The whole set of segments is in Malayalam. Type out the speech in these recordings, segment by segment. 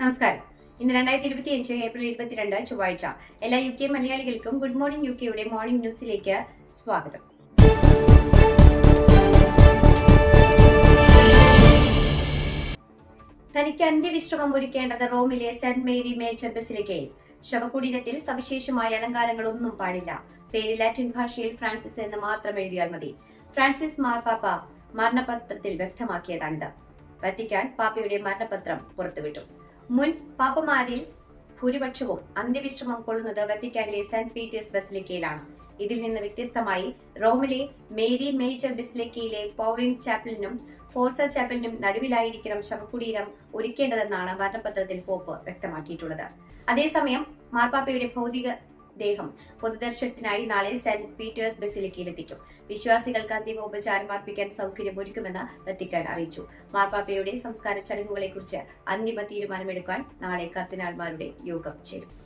നമസ്കാരം. ഇന്ന് രണ്ടായിരത്തി ഇരുപത്തി അഞ്ച് ഏപ്രിൽ ഇരുപത്തിരണ്ട് ചൊവ്വാഴ്ച. എല്ലാ യു കെ മലയാളികൾക്കും ഗുഡ് മോർണിംഗ് യു കെയുടെ മോർണിംഗ് ന്യൂസിലേക്ക് സ്വാഗതം. തനിക്ക് അന്ത്യവിശ്രമം ഒരുക്കേണ്ടത് റോമിലെ സെന്റ് മേരി മേജർ ബസിലിക്കയിൽ ശവകുടീരത്തിൽ സവിശേഷമായ അലങ്കാരങ്ങളൊന്നും പാടില്ല. പേര് ലാറ്റിൻ ഭാഷയിൽ ഫ്രാൻസിസ് എന്ന് മാത്രം എഴുതിയാൽ മതി. ഫ്രാൻസിസ് മാർപ്പാപ്പ മരണപത്രത്തിൽ വ്യക്തമാക്കിയതാണിത്. വത്തിക്കാൻ പാപ്പയുടെ മരണപത്രം പുറത്തുവിട്ടു. മുൻ പാപ്പമാരിൽ ഭൂരിപക്ഷവും അന്ത്യവിശ്രമം കൊള്ളുന്നത് വത്തിക്കാനിലെ സെന്റ് പീറ്റേഴ്സ് ബസിലിക്കയിലാണ് ഇതിൽ നിന്ന് വ്യത്യസ്തമായി റോമിലെ മേരി മേജർ ബസിലിക്കയിലെ പൗറിൻ ചാപ്പലിനും ഫോർസ ചാപ്പലിനും നടുവിലായിരിക്കണം ശവകുടീരം ഒരുക്കേണ്ടതെന്നാണ് മരണപത്രത്തിൽ പോപ്പ് വ്യക്തമാക്കിയിട്ടുള്ളത്. അതേസമയം മാർപ്പാപ്പയുടെ ഭൗതിക ദേഹം പൊതുദർശനത്തിനായി നാളെ സെന്റ് പീറ്റേഴ്സ് ബസിലിക്കയിലെത്തിക്കും. വിശ്വാസികൾക്ക് അന്തിമ ഉപചാരം അർപ്പിക്കാൻ സൗകര്യം ഒരുക്കുമെന്ന് വത്തിക്കാൻ അറിയിച്ചു. മാർപ്പാപ്പയുടെ സംസ്കാര ചടങ്ങുകളെക്കുറിച്ച് അന്തിമ തീരുമാനമെടുക്കാൻ നാളെ കർദിനാൾമാരുടെ യോഗം ചേരും.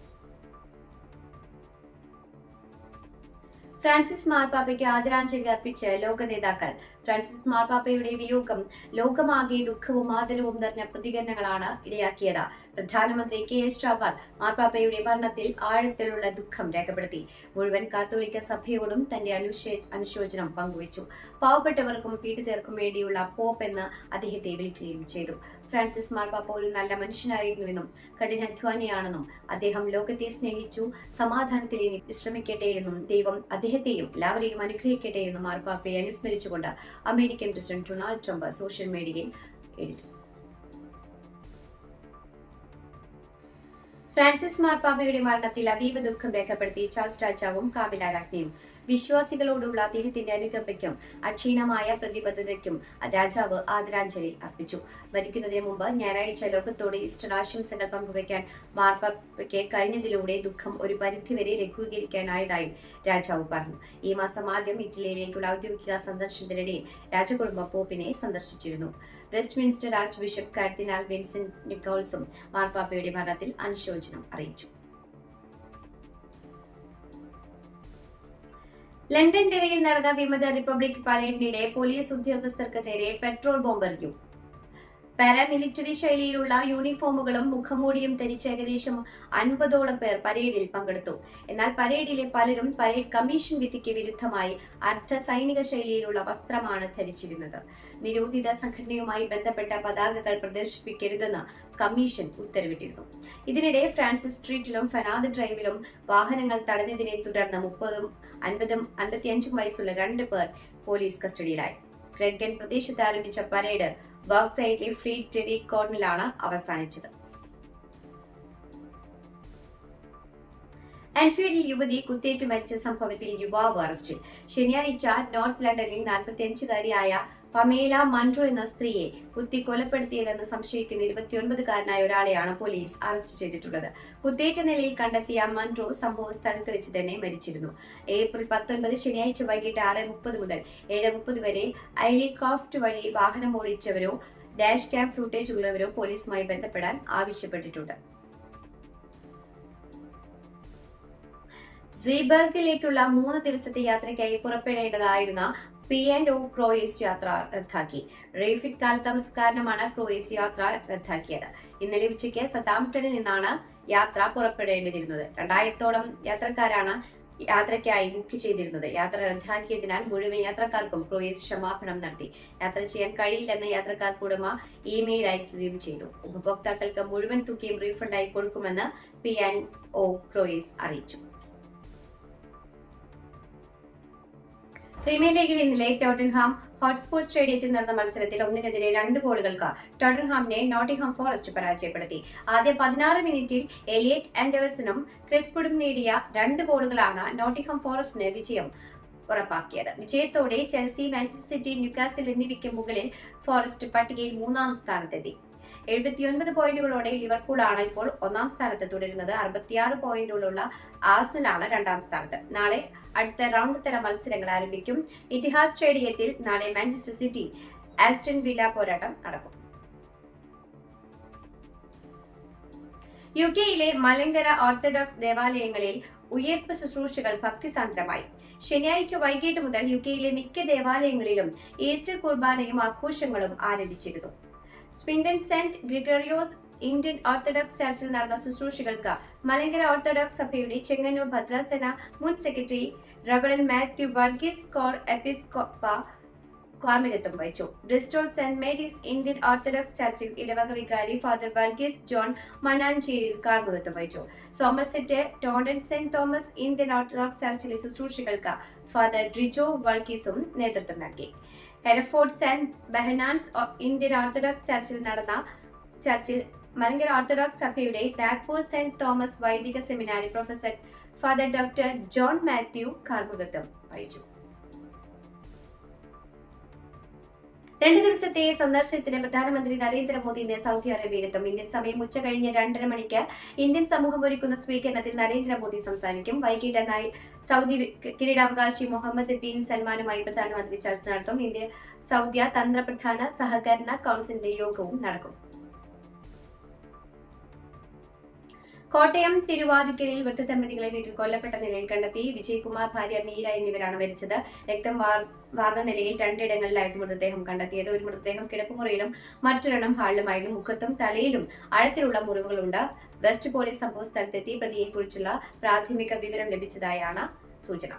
ഫ്രാൻസിസ് മാർപ്പാപ്പയ്ക്ക് ആദരാഞ്ജലി അർപ്പിച്ച് ലോക നേതാക്കൾ. ഫ്രാൻസിസ് മാർപ്പാപ്പയുടെ വിയോഗം ലോകമാകെ ദുഃഖവും ആദരവും നിറഞ്ഞ പ്രതികരണങ്ങളാണ് ഇടയാക്കിയത്. പ്രധാനമന്ത്രി കെ എസ് ചാവർ മാർപ്പാപ്പയുടെ മരണത്തിൽ ആഴത്തിലുള്ള ദുഃഖം രേഖപ്പെടുത്തി. മുഴുവൻ കാത്തോലിക്ക സഭയോടും തന്റെ അനുശേ അനുശോചനം പങ്കുവച്ചു. പാവപ്പെട്ടവർക്കും പീഡിതർക്കും വേണ്ടിയുള്ള പോപ്പ് എന്ന് അദ്ദേഹത്തെ വിളിക്കുകയും ചെയ്തു. ഫ്രാൻസിസ് മാർപ്പാപ്പ ഒരു നല്ല മനുഷ്യനായിരുന്നുവെന്നും കഠിനാധ്വാനിയാണെന്നും അദ്ദേഹം ലോകത്തെ സ്നേഹിച്ചു സമാധാനത്തിൽ ഇനി വിശ്രമിക്കട്ടെ എന്നും ദൈവം അദ്ദേഹത്തെയും എല്ലാവരെയും അനുഗ്രഹിക്കട്ടെ എന്നും മാർപ്പാപ്പയെ അനുസ്മരിച്ചുകൊണ്ട് American president Donald Trump social മീഡിയയിൽ എഴുതി. ഫ്രാൻസിസ് മാർപ്പാപ്പയുടെ മരണത്തിൽ അതീവ ദുഃഖം രേഖപ്പെടുത്തി ചാൾസ് രാജാവും കാമില വിശ്വാസികളോടുള്ള അദ്ദേഹത്തിന്റെ അനുകമ്പയ്ക്കും അക്ഷീണമായ പ്രതിബദ്ധതയ്ക്കും രാജാവ് ആദരാഞ്ജലി അർപ്പിച്ചു. മരിക്കുന്നതിന് മുമ്പ് ഞായറാഴ്ച ലോകത്തോട് ഈസ്റ്റർ ആശംസകൾ പങ്കുവയ്ക്കാൻ മാർപ്പാപ്പയ്ക്ക് കഴിഞ്ഞതിലൂടെ ദുഃഖം ഒരു പരിധിവരെ ലഘൂകരിക്കാനായതായി രാജാവ് പറഞ്ഞു. ഈ മാസം ആദ്യം ഇറ്റലിയിലേക്കുള്ള ഔദ്യോഗിക സന്ദർശനത്തിനിടെ രാജകുടുംബ പോപ്പിനെ സന്ദർശിച്ചിരുന്നു. Westminster archbishop cardinal Vincent നിക്കോൾസും മാർപ്പാപ്പയുടെ മരണത്തിൽ അനുശോചനം അറിയിച്ചു. ലണ്ടൻ ഡെറിയിൽ നടന്ന വിമത റിപ്പബ്ലിക് പരേഡിനിടെ പോലീസ് ഉദ്യോഗസ്ഥർക്ക് നേരെ പെട്രോൾ ബോംബെറിഞ്ഞു പാരാമിലിറ്ററി ശൈലിയിലുള്ള യൂണിഫോമുകളും മുഖമൂടിയും ധരിച്ച ഏകദേശം അൻപതോളം പേർ പരേഡിൽ പങ്കെടുത്തു. എന്നാൽ പരേഡിലെ പലരും പരേഡ് കമ്മീഷൻ വിധിക്ക് വിരുദ്ധമായി അർദ്ധ സൈനിക ശൈലിയിലുള്ള വസ്ത്രമാണ് ധരിച്ചിരുന്നത്. നിരോധിത സംഘടനയുമായി ബന്ധപ്പെട്ട പതാകകൾ പ്രദർശിപ്പിക്കരുതെന്ന് കമ്മീഷൻ ഉത്തരവിട്ടിരുന്നു. ഇതിനിടെ ഫ്രാൻസിസ് സ്ട്രീറ്റിലും ഫനാദ് ഡ്രൈവിലും വാഹനങ്ങൾ തടഞ്ഞതിനെ തുടർന്ന് മുപ്പതും അൻപതും അൻപത്തിയഞ്ചും വയസ്സുള്ള രണ്ട് പേർ പോലീസ് കസ്റ്റഡിയിലായി. ക്രെഗൻ പ്രദേശത്ത് ആരംഭിച്ച പരേഡ് ബോക്സൈറ്റിലെ ഫ്രീ ടെഡി കോർണിലാണ് അവസാനിച്ചത്. ആൻഫീൽഡിൽ യുവതി കുത്തേറ്റ് മരിച്ച സംഭവത്തിൽ യുവാവ് അറസ്റ്റിൽ. ശനിയാഴ്ച നോർത്ത് ലണ്ടനിൽ നാൽപ്പത്തിയഞ്ചുകാരിയായ പമേല മൺട്രോ എന്ന സ്ത്രീയെ കുത്തി കൊലപ്പെടുത്തിയതെന്ന് സംശയിക്കുന്ന ഇരുപത്തിയൊൻപതുകാരനായ ഒരാളെയാണ് പോലീസ് അറസ്റ്റ് ചെയ്തിട്ടുള്ളത്. കുത്തേറ്റ നിലയിൽ കണ്ടെത്തിയ മൺട്രോ സംഭവ സ്ഥലത്ത് വെച്ച് തന്നെ മരിച്ചിരുന്നു. ഏപ്രിൽ പത്തൊൻപത് ശനിയാഴ്ച വൈകിട്ട് ആറ് മുപ്പത് മുതൽ ഏഴ് മുപ്പത് വരെ ഐലിക്രാഫ്റ്റ് വഴി വാഹനം ഓടിച്ചവരോ ഡാഷ് ക്യാം ഫുട്ടേജ് ഉള്ളവരോ പോലീസുമായി ബന്ധപ്പെടാൻ ആവശ്യപ്പെട്ടിട്ടുണ്ട്. സീബർഗിലേക്കുള്ള മൂന്ന് ദിവസത്തെ യാത്രയ്ക്കായി പുറപ്പെടേണ്ടതായിരുന്ന പി ആൻഡ് ഒ ക്രോയേസ് യാത്ര റദ്ദാക്കി. റേഫിഡ് കാലതാമസക്കാരനുമാണ് ക്രോയേസ് യാത്ര റദ്ദാക്കിയത്. ഇന്നലെ ഉച്ചയ്ക്ക് സതാംപ്ടണിൽ നിന്നാണ് യാത്ര പുറപ്പെടേണ്ടിയിരുന്നത്. രണ്ടായിരത്തോളം യാത്രക്കാരാണ് യാത്രയ്ക്കായി ബുക്ക് ചെയ്തിരുന്നത്. യാത്ര റദ്ദാക്കിയതിനാൽ മുഴുവൻ യാത്രക്കാർക്കും ക്രോയേസ് ക്ഷമാപണം നടത്തി. യാത്ര ചെയ്യാൻ കഴിയില്ലെന്ന് യാത്രക്കാർക്ക് ഉടമ ഇമെയിൽ അയക്കുകയും ചെയ്തു. ഉപഭോക്താക്കൾക്ക് മുഴുവൻ തുകയും റീഫണ്ടായി കൊടുക്കുമെന്ന് പി ആൻഡ് ഒ ക്രോയേസ് അറിയിച്ചു. പ്രീമിയർ ലീഗിൽ ഇന്നലെ ടോട്ടൻഹാം ഹോട്ട്സ്പോർട്ട് സ്റ്റേഡിയത്തിൽ നടന്ന മത്സരത്തിൽ ഒന്നിനെതിരെ രണ്ട് ഗോളുകൾക്ക് ടോട്ടൻഹാമിനെ നോട്ടിംഗ്ഹാം ഫോറസ്റ്റ് പരാജയപ്പെടുത്തി. ആദ്യ പതിനാറ് മിനിറ്റിൽ എലിയറ്റ് ആൻഡേഴ്സണും ക്രിസ്പുഡും നേടിയ രണ്ട് ഗോളുകളാണ് നോട്ടിംഗ്ഹാം ഫോറസ്റ്റിന് വിജയം ഉറപ്പാക്കിയത്. വിജയത്തോടെ ചെൽസി മാഞ്ചസ്റ്റർ സിറ്റി ന്യൂകാസിൽ എന്നിവയ്ക്ക് മുകളിൽ ഫോറസ്റ്റ് പട്ടികയിൽ മൂന്നാം സ്ഥാനത്തെത്തി. എഴുപത്തിയൊൻപത് പോയിന്റുകളോടെ ലിവർപൂൾ ആണ് ഇപ്പോൾ ഒന്നാം സ്ഥാനത്ത് തുടരുന്നത്. അറുപത്തിയാറ് പോയിന്റുകളുള്ള ആസ്നലാണ് രണ്ടാം സ്ഥാനത്ത്. നാളെ അടുത്ത റൗണ്ട് തല മത്സരങ്ങൾ ആരംഭിക്കും. ഇതിഹാസ് സ്റ്റേഡിയത്തിൽ നാളെ മാഞ്ചസ്റ്റർ സിറ്റി ആസ്റ്റൺ വില്ല പോരാട്ടം നടക്കും. യു കെയിലെ മലങ്കര ഓർത്തഡോക്സ് ദേവാലയങ്ങളിൽ ഉയർപ്പ് ശുശ്രൂഷകൾ ഭക്തിസാന്ദ്രമായി. ശനിയാഴ്ച വൈകിട്ട് മുതൽ യു കെയിലെ മിക്ക ദേവാലയങ്ങളിലും ഈസ്റ്റർ കുർബാനയും ആഘോഷങ്ങളും ആരംഭിച്ചിരുന്നു. Spondon Saint Gregorios Indian Orthodox ചർച്ചിൽ നടന്ന ശുശ്രൂഷകൾക്ക് മലങ്കര ഓർത്തഡോക്സ് സഭയുടെ ചെങ്ങന്നൂർ ഭദ്രാസന മുൻ secretary reverend Mathew Varghese core എപ്പിസ്കോപ്പ കാർമ്മികത്വം വഹിച്ചു. Bristol Saint Mary's Indian Orthodox ചർച്ചിൽ ഇടവക വികാരി ഫാദർ വർഗീസ് ജോൺ മനാഞ്ചേരിയിൽ കാർമ്മികത്വം വഹിച്ചു. Somerset Taunton Saint Thomas Indian Orthodox ചർച്ചിലെ ശുശ്രൂഷകൾക്ക് ഫാദർ ഡ്രിജോ വർഗീസും നേതൃത്വം നൽകി. എഡഫോർഡ് സെന്റ് ബെഹനാൻസ് ഇന്ത്യൻ ഓർത്തഡോക്സ് ചർച്ചിൽ നടന്ന ചർച്ചിൽ മലങ്കര ഓർത്തഡോക്സ് സഭയുടെ നാഗ്പൂർ സെന്റ് തോമസ് വൈദിക സെമിനാരി professor father doctor John Mathew കാർമുകത്വം വഹിച്ചു. രണ്ട് ദിവസത്തെ സന്ദർശനത്തിന് പ്രധാനമന്ത്രി നരേന്ദ്രമോദി ഇന്ന് സൗദി അറേബ്യയിലെത്തും ഇന്ത്യൻ സമയം ഉച്ച കഴിഞ്ഞ് രണ്ടര മണിക്ക് ഇന്ത്യൻ സമൂഹം ഒരുക്കുന്ന സ്വീകരണത്തിൽ നരേന്ദ്രമോദി സംസാരിക്കും. വൈകിട്ട് സൗദി കിരീടാവകാശി മുഹമ്മദ് ബിൻ സൽമാനുമായി പ്രധാനമന്ത്രി ചർച്ച നടത്തും. ഇന്ത്യ സൗദി തന്ത്രപ്രധാന സഹകരണ കൗൺസിലിന്റെ യോഗവും നടക്കും. കോട്ടയം തിരുവാതിക്കലിൽ വൃദ്ധദമ്പതികളെ വീട്ടിൽ കൊല്ലപ്പെട്ട നിലയിൽ കണ്ടെത്തി വിജയകുമാർ ഭാര്യ മീര എന്നിവരാണ് മരിച്ചത്. രക്തം വാർന്ന നിലയിൽ രണ്ടിടങ്ങളിലായിരുന്നു മൃതദേഹം കണ്ടെത്തിയത്. ഒരു മൃതദേഹം കിടപ്പുമുറിയിലും മറ്റൊരെണ്ണം ഹാളിലുമായിരുന്നു. മുഖത്തും തലയിലും ആഴത്തിലുള്ള മുറിവുകളുണ്ട്. വെസ്റ്റ് പോലീസ് സംഭവ സ്ഥലത്തെത്തി പ്രതിയെക്കുറിച്ചുള്ള പ്രാഥമിക വിവരം ലഭിച്ചതായാണ് സൂചന.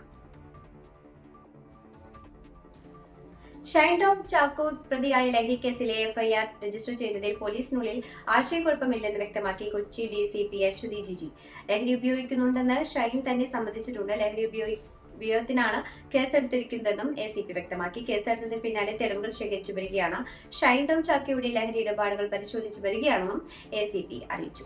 ഷൈൻ ടോം ചാക്കോ പ്രതിയായ ലഹരി കേസിലെ എഫ്ഐആർ രജിസ്റ്റർ ചെയ്തതിൽ പോലീസിനുള്ളിൽ ആശയക്കുഴപ്പമില്ലെന്ന് വ്യക്തമാക്കി Kochi D C P Aswathy Jiji. ലഹരി ഉപയോഗിക്കുന്നുണ്ടെന്ന് ഷൈൻ തന്നെ സംബന്ധിച്ചിട്ടുണ്ട് ലഹരി ഉപയോഗി ഉപയോഗത്തിനാണ് കേസെടുത്തിരിക്കുന്നതെന്നും എ സി പി വ്യക്തമാക്കി. കേസെടുത്തതിന് പിന്നാലെ തെളിവുകൾ ശേഖരിച്ചു വരികയാണ്. ഷൈൻ ടോം ചാക്കോയുടെ ലഹരി ഇടപാടുകൾ പരിശോധിച്ചു വരികയാണെന്നും എ സി പി അറിയിച്ചു.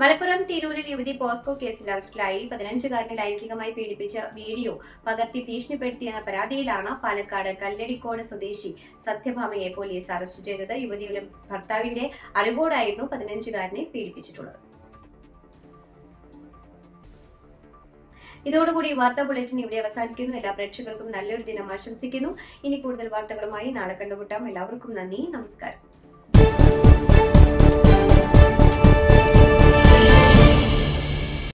മലപ്പുറം തിരൂരിൽ യുവതി പോസ്കോ കേസിൽ അറസ്റ്റിലായി. പതിനഞ്ചുകാരനെ ലൈംഗികമായി പീഡിപ്പിച്ച വീഡിയോ പകർത്തി ഭീഷണിപ്പെടുത്തിയെന്ന പരാതിയിലാണ് പാലക്കാട് കല്ലടിക്കോട് സ്വദേശി സത്യഭാമയെ പോലീസ് അറസ്റ്റ് ചെയ്തത്. യുവതിയുടെ ഭർത്താവിന്റെ അറിവോടായിരുന്നു പതിനഞ്ചുകാരനെ പീഡിപ്പിച്ചിട്ടുള്ളത്. ഇതോടുകൂടി വാർത്താ ബുള്ളറ്റിൻ ഇവിടെ അവസാനിക്കുന്നു. എല്ലാ പ്രേക്ഷകർക്കും നല്ലൊരു ദിനം ആശംസിക്കുന്നു. ഇനി കൂടുതൽ വാർത്തകളുമായി നാളെ കണ്ടുമുട്ടാം. എല്ലാവർക്കും നന്ദി. നമസ്കാരം.